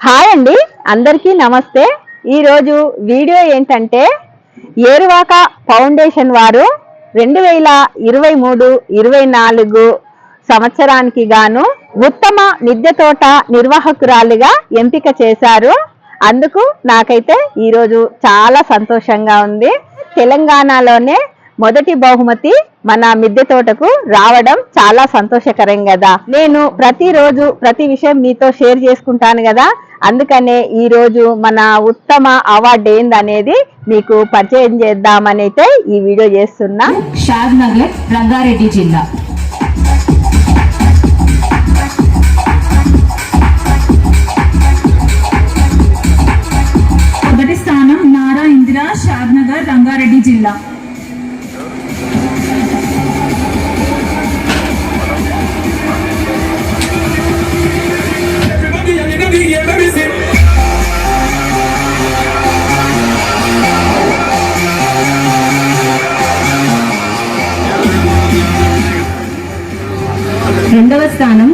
Hi అండి. అందరికీ నమస్తే. ఈరోజు వీడియో ఏంటంటే ఏరువాక ఫౌండేషన్ వారు రెండు వేల ఇరవై మూడు ఇరవై నాలుగు సంవత్సరానికి గాను ఉత్తమ మిద్దె తోట నిర్వాహకురాలిగా ఎంపిక చేశారు. అందుకు నాకైతే ఈరోజు చాలా సంతోషంగా ఉంది. తెలంగాణలోనే మొదటి బహుమతి మన మిద్దె తోటకు రావడం చాలా సంతోషకరం కదా. నేను ప్రతిరోజు ప్రతి విషయం మీతో షేర్ చేసుకుంటాను కదా. అందుకనే ఈరోజు మన ఉత్తమ అవార్డు ఏందనేది మీకు పరిచయం చేద్దామని అయితే ఈ వీడియో చేస్తున్నా. షాద్ నగర్ రంగారెడ్డి జిల్లా. రెండవ స్థానం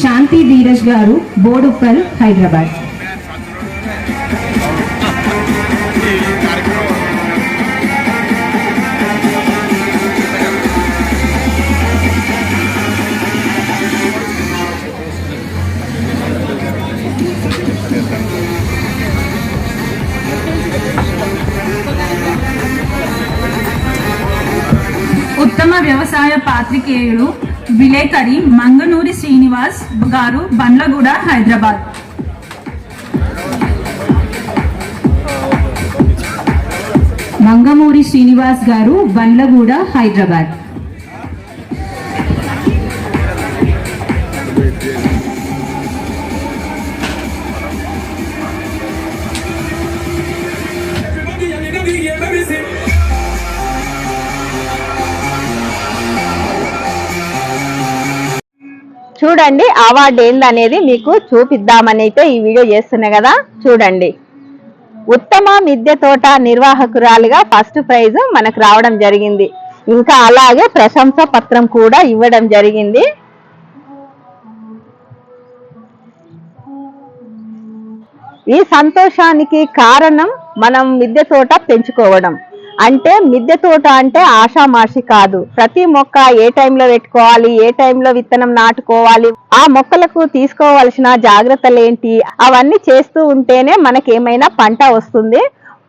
శాంతి ధీరజ్ గారు బోడుప్పల్ హైదరాబాద్. ఉత్తమ వ్యవసాయ పాత్రికేయుడు విలేకరి మంగనూరి శ్రీనివాస్ గారు బండ్లగూడ హైదరాబాద్. మంగమూరి శ్రీనివాస్ గారు బండ్లగూడ హైదరాబాద్. చూడండి అవార్డు ఏందనేది మీకు చూపిద్దామని అయితే ఈ వీడియో చేస్తున్నా కదా. చూడండి. ఉత్తమ మిద్దె తోట నిర్వాహకురాలుగా ఫస్ట్ ప్రైజ్ మనకు రావడం జరిగింది. ఇంకా అలాగే ప్రశంస పత్రం కూడా ఇవ్వడం జరిగింది. ఈ సంతోషానికి కారణం మనం మిద్దె తోట పెంచుకోవడం. అంటే మిద్దె తోట అంటే ఆషామాషి కాదు. ప్రతి మొక్క ఏ టైంలో పెట్టుకోవాలి ఏ టైంలో విత్తనం నాటుకోవాలి ఆ మొక్కలకు తీసుకోవాల్సిన జాగ్రత్తలు ఏంటి అవన్నీ చేస్తూ ఉంటేనే మనకి ఏమైనా పంట వస్తుంది.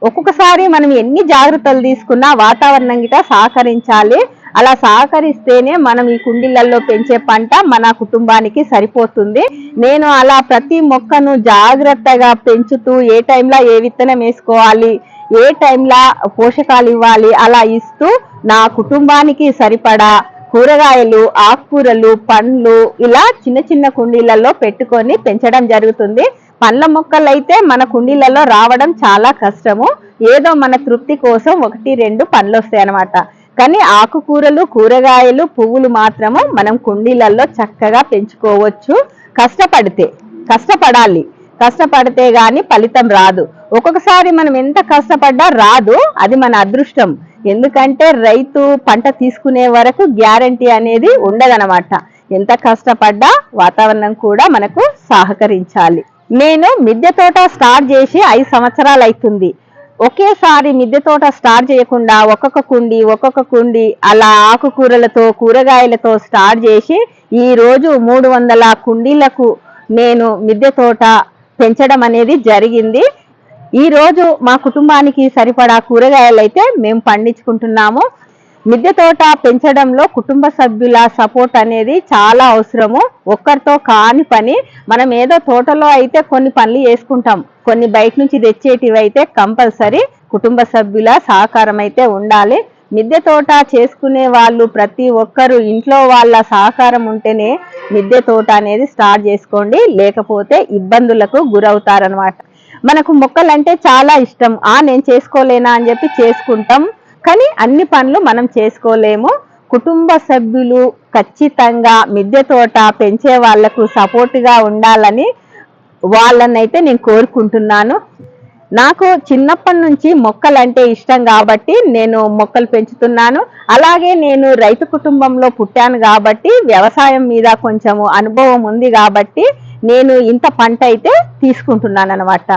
ఒక్కొక్కసారి మనం ఎన్ని జాగ్రత్తలు తీసుకున్నా వాతావరణం గిట సహకరించాలి. అలా సహకరిస్తేనే మనం ఈ కుండీలలో పెంచే పంట మన కుటుంబానికి సరిపోతుంది. నేను అలా ప్రతి మొక్కను జాగ్రత్తగా పెంచుతూ ఏ టైంలో ఏ విత్తనం వేసుకోవాలి ఏ టైంలో పోషకాలు ఇవ్వాలి అలా ఇస్తూ నా కుటుంబానికి సరిపడా కూరగాయలు ఆకుకూరలు పండ్లు ఇలా చిన్న చిన్న కుండీలలో పెట్టుకొని పెంచడం జరుగుతుంది. పండ్ల మొక్కలు అయితే మన కుండీలలో రావడం చాలా కష్టము. ఏదో మన తృప్తి కోసం ఒకటి రెండు పండ్లు వస్తాయి అన్నమాట. కానీ ఆకుకూరలు కూరగాయలు పువ్వులు మాత్రము మనం కుండీలలో చక్కగా పెంచుకోవచ్చు. కష్టపడితే కష్టపడాలి. కష్టపడితే గాని ఫలితం రాదు. ఒక్కొక్కసారి మనం ఎంత కష్టపడ్డా రాదు అది మన అదృష్టం. ఎందుకంటే రైతు పంట తీసుకునే వరకు గ్యారంటీ అనేది ఉండదన్నమాట. ఎంత కష్టపడ్డా వాతావరణం కూడా మనకు సహకరించాలి. నేను మిద్దె తోట స్టార్ట్ చేసి ఐదు సంవత్సరాలు అవుతుంది ఒకేసారి మిద్దె తోట స్టార్ట్ చేయకుండా ఒక్కొక్క కుండి ఒక్కొక్క కుండి అలా ఆకుకూరలతో కూరగాయలతో స్టార్ట్ చేసి ఈరోజు మూడు వందల కుండీలకు నేను మిద్దె తోట పెంచడం అనేది జరిగింది. ఈ రోజు మా కుటుంబానికి సరిపడా కూరగాయలు అయితే మేము పండించుకుంటున్నాము. మిద్దె తోట పెంచడంలో కుటుంబ సభ్యుల సపోర్ట్ అనేది చాలా అవసరము. ఒక్కరితో కాని పని మనం ఏదో తోటలో అయితే కొన్ని పనులు చేసుకుంటాం. కొన్ని బయట నుంచి తెచ్చేటివి అయితే కంపల్సరీ కుటుంబ సభ్యుల సహకారం అయితే ఉండాలి. మిద్దె తోట చేసుకునే వాళ్ళు ప్రతి ఒక్కరు ఇంట్లో వాళ్ళ సహకారం ఉంటేనే మిద్దె తోట అనేది స్టార్ట్ చేసుకోండి. లేకపోతే ఇబ్బందులకు గురవుతారనమాట మనకు మొక్కలంటే చాలా ఇష్టం. ఆ నేను చేసుకోలేనా అని చెప్పి చేసుకుంటాం. కానీ అన్ని పనులు మనం చేసుకోలేము. కుటుంబ సభ్యులు ఖచ్చితంగా మిద్దె తోట పెంచే వాళ్ళకు సపోర్ట్గా ఉండాలని వాళ్ళనైతే నేను కోరుకుంటున్నాను. నాకు చిన్నప్పటి నుంచి మొక్కలంటే ఇష్టం కాబట్టి నేను మొక్కలు పెంచుతున్నాను. అలాగే నేను రైతు కుటుంబంలో పుట్టాను కాబట్టి వ్యవసాయం మీద కొంచెము అనుభవం ఉంది కాబట్టి నేను ఇంత పంట అయితే తీసుకుంటున్నాను అనమాట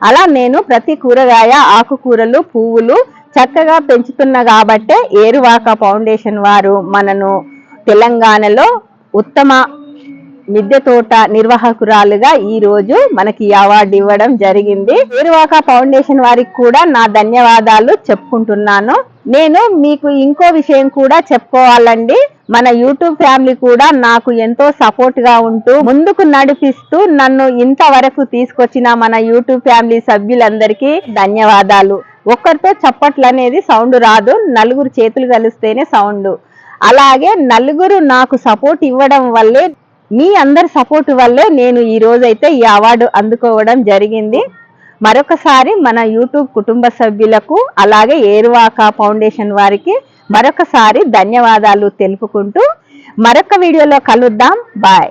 అలా నేను ప్రతి కూరగాయ ఆకుకూరలు పువ్వులు చక్కగా పెంచుతున్నా కాబట్టే ఏరువాక ఫౌండేషన్ వారు మనను తెలంగాణలో ఉత్తమ మిద్దె తోట నిర్వాహకురాలుగా ఈ రోజు మనకి అవార్డు ఇవ్వడం జరిగింది. ఏరువాక ఫౌండేషన్ వారికి కూడా నా ధన్యవాదాలు చెప్పుకుంటున్నాను. నేను మీకు ఇంకో విషయం కూడా చెప్పుకోవాలండి. మన యూట్యూబ్ ఫ్యామిలీ కూడా నాకు ఎంతో సపోర్ట్గా ఉంటూ ముందుకు నడిపిస్తూ నన్ను ఇంతవరకు తీసుకొచ్చిన మన యూట్యూబ్ ఫ్యామిలీ సభ్యులందరికీ ధన్యవాదాలు. ఒక్కరితో చప్పట్లు అనేది సౌండ్ రాదు. నలుగురు చేతులు కలిస్తేనే సౌండ్. అలాగే నలుగురు నాకు సపోర్ట్ ఇవ్వడం వల్లే మీ అందరి సపోర్ట్ వల్లే నేను ఈ రోజైతే ఈ అవార్డు అందుకోవడం జరిగింది. మరొకసారి మన యూట్యూబ్ కుటుంబ సభ్యులకు అలాగే ఏరువాక ఫౌండేషన్ వారికి మరొకసారి ధన్యవాదాలు తెలుపుకుంటూ మరొక వీడియోలో కలుద్దాం. బాయ్.